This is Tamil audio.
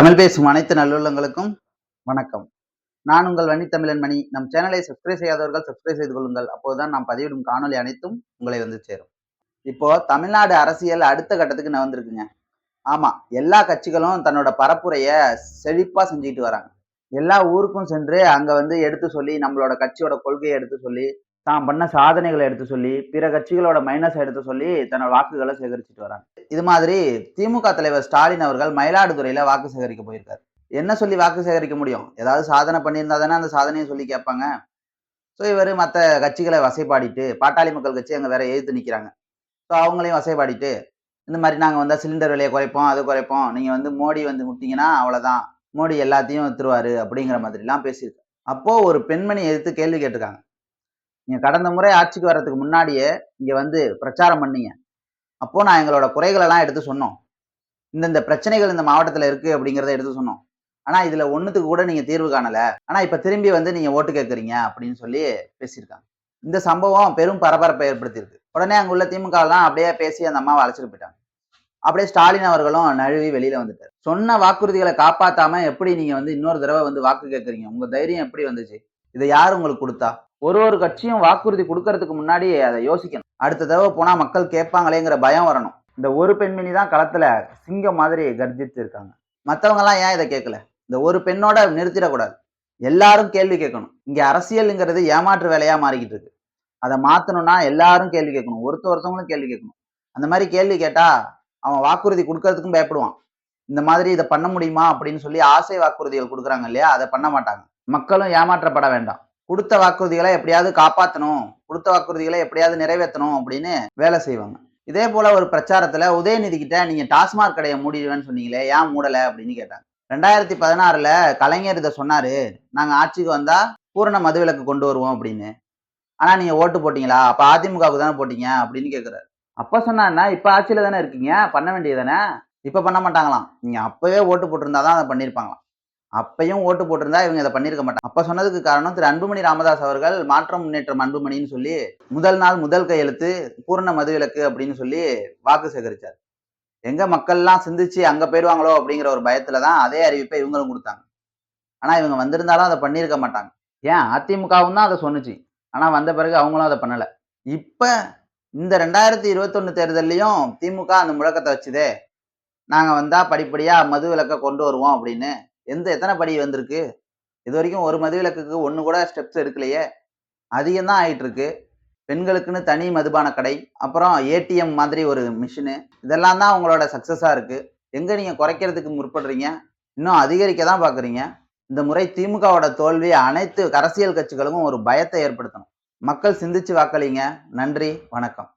தமிழ் பேசும் அனைத்து நல்லுள்ளங்களுக்கும் வணக்கம். நான் உங்கள் வன்னித்தமிழன் மணி. நம் சேனலை சப்ஸ்கிரைப் செய்யாதவர்கள் சப்ஸ்கிரைப் செய்து கொள்ளுங்கள். அப்போதுதான் நாம் பதிவிடும் காணொலி அனைத்தும் உங்களை வந்து சேரும். இப்போ தமிழ்நாடு அரசியல் அடுத்த கட்டத்துக்கு நகர்ந்துருக்குங்க. ஆமா எல்லா கட்சிகளும் தன்னோட பரப்புரைய செழிப்பா செஞ்சுட்டு வராங்க. எல்லா ஊருக்கும் சென்று அங்க வந்து எடுத்து சொல்லி நம்மளோட கட்சியோட கொள்கையை எடுத்து சொல்லி தான் பண்ண சாதனைகளை எடுத்து சொல்லி பிற கட்சிகளோட மைனஸ் எடுத்து சொல்லி தன்னோட வாக்குகளை சேகரிச்சுட்டு வராங்க. இது மாதிரி திமுக தலைவர் ஸ்டாலின் அவர்கள் மயிலாடுதுறையில வாக்கு சேகரிக்க போயிருக்காரு. என்ன சொல்லி வாக்கு சேகரிக்க முடியும்? ஏதாவது சாதனை பண்ணியிருந்தா தானே அந்த சாதனையை சொல்லி கேட்பாங்க. ஸோ இவர் மற்ற கட்சிகளை வசைப்பாடிட்டு பாட்டாளி மக்கள் கட்சி அங்கே வேற எதிர்த்து நிற்கிறாங்க ஸோ அவங்களையும் வசைப்பாடிட்டு இந்த மாதிரி நாங்கள் வந்தால் சிலிண்டர் விலையை குறைப்போம் அது குறைப்போம் நீங்கள் வந்து மோடி வந்து விட்டீங்கன்னா அவ்வளோதான் மோடி எல்லாத்தையும் வித்துருவாரு அப்படிங்கிற மாதிரிலாம் பேசியிருக்காங்க அப்போ ஒரு பெண்மணி எதிர்த்து கேள்வி கேட்டிருக்காங்க. நீங்க கடந்த முறை ஆட்சிக்கு வர்றதுக்கு முன்னாடியே இங்க வந்து பிரச்சாரம் பண்ணீங்க. அப்போ நான் எங்களோட குறைகளெல்லாம் எடுத்து சொன்னோம். இந்தந்த பிரச்சனைகள் இந்த மாவட்டத்துல இருக்கு அப்படிங்கிறத எடுத்து சொன்னோம். ஆனா இதுல ஒன்றுத்துக்கு கூட நீங்க தீர்வு காணல. ஆனா இப்ப திரும்பி வந்து நீங்க ஓட்டு கேட்கறீங்க அப்படின்னு சொல்லி பேசியிருக்காங்க. இந்த சம்பவம் பெரும் பரபரப்பை ஏற்படுத்தியிருக்கு. உடனே அங்க உள்ள திமுக எல்லாம் அப்படியே பேசி அந்த அம்மாவை அழைச்சிட்டு போயிட்டாங்க. அப்படியே ஸ்டாலின் அவர்களும் நழுவி வெளியில வந்துட்டார். சொன்ன வாக்குறுதிகளை காப்பாத்தாம எப்படி நீங்க வந்து இன்னொரு தடவை வந்து வாக்கு கேட்கறீங்க உங்க தைரியம் எப்படி வந்துச்சு? இதை யார் உங்களுக்கு கொடுத்தா? ஒரு ஒரு கட்சியும் வாக்குறுதி கொடுக்கறதுக்கு முன்னாடி அதை யோசிக்கணும். அடுத்த தடவை போனா மக்கள் கேட்பாங்களேங்கிற பயம் வரணும். இந்த ஒரு பெண்மணி தான் களத்துல சிங்கம் மாதிரி கர்ஜித்து இருக்காங்க. மற்றவங்கலாம் ஏன் இதை கேட்கல? இந்த ஒரு பெண்ணோட நிறுத்திடக்கூடாது. எல்லாரும் கேள்வி கேட்கணும். இங்க அரசியலுங்கிறது ஏமாற்று வேலையா மாறிக்கிட்டு இருக்கு. அதை மாத்தணும்னா எல்லாரும் கேள்வி கேட்கணும். ஒருத்த ஒருத்தவங்களும் கேள்வி கேட்கணும். அந்த மாதிரி கேள்வி கேட்டா அவன் வாக்குறுதி கொடுக்கறதுக்கும் பயப்படுவான். இந்த மாதிரி இதை பண்ண முடியுமா அப்படின்னு சொல்லி ஆசை வாக்குறுதிகள் கொடுக்குறாங்க இல்லையா? அதை பண்ண மாட்டாங்க. மக்களும் ஏமாற்றப்பட வேண்டாம். கொடுத்த வாக்குறுதிகளை எப்படியாவது காப்பாற்றணும் கொடுத்த வாக்குறுதிகளை எப்படியாவது நிறைவேற்றணும் அப்படின்னு வேலை செய்வாங்க. இதே போல ஒரு பிரச்சாரத்துல உதயநிதி கிட்ட நீங்க டாஸ்மாக் கடையை மூடிடுவேன்னு சொன்னீங்களே ஏன் மூடல அப்படின்னு கேட்டாங்க. ரெண்டாயிரத்தி பதினாறுல கலைஞர் இதை சொன்னாரு நாங்க ஆட்சிக்கு வந்தா பூரண மதுவிலக்கு கொண்டு வருவோம் அப்படின்னு. ஆனா நீங்க ஓட்டு போட்டீங்களா? அப்ப அதிமுகவுக்கு தானே போட்டீங்க அப்படின்னு கேக்குறாரு. அப்ப சொன்னா இப்ப ஆட்சியில தானே இருக்கீங்க? பண்ண வேண்டியது தானே? இப்ப பண்ண மாட்டாங்களாம். நீங்க அப்பவே ஓட்டு போட்டிருந்தாதான் அதை பண்ணிருப்பாங்களாம் அப்பையும் ஓட்டு போட்டிருந்தா இவங்க இதை பண்ணிருக்க மாட்டாங்க. அப்ப சொன்னதுக்கு காரணம் திரு அன்புமணி ராமதாஸ் அவர்கள் மாற்றம் முன்னேற்றம் அன்புமணின்னு சொல்லி முதல் நாள் முதல் கையெழுத்து பூர்ண மதுவிலக்கு அப்படின்னு சொல்லி வாக்கு சேகரிச்சார். எங்க மக்கள்லாம் சிந்திச்சு அங்க போயிடுவாங்களோ அப்படிங்கிற ஒரு பயத்துல தான் அதே அறிவிப்பை இவங்களும் கொடுத்தாங்க. ஆனா இவங்க வந்திருந்தாலும் அதை பண்ணியிருக்க மாட்டாங்க. ஏன்? அதிமுகவும் தான் அதை சொன்னுச்சு. ஆனா வந்த பிறகு அவங்களும் அதை பண்ணல. இப்ப இந்த ரெண்டாயிரத்தி இருபத்தொன்னு தேர்தல்லையும் திமுக அந்த முழக்கத்தை வச்சுதே நாங்க வந்தா படிப்படியா மது விலக்க கொண்டு வருவோம் அப்படின்னு எந்த எத்தனை படி வந்திருக்கு? இது வரைக்கும் ஒரு மதுவிலக்குக்கு ஒன்று கூட ஸ்டெப்ஸ் எடுக்கலையே. அதிகம் தான் ஆயிட்டு இருக்கு பெண்களுக்குன்னு தனி மதுபான கடை அப்புறம் ஏடிஎம் மாதிரி ஒரு மிஷினு இதெல்லாம் தான் உங்களோட சக்ஸஸாக இருக்குது எங்கே நீங்கள் குறைக்கிறதுக்கு முற்படுறீங்க? இன்னும் அதிகரிக்க தான் பார்க்குறீங்க இந்த முறை திமுகவோட தோல்வி அனைத்து அரசியல் கட்சிகளுக்கும் ஒரு பயத்தை ஏற்படுத்தணும். மக்கள் சிந்திச்சு வாக்களிங்க. நன்றி வணக்கம்.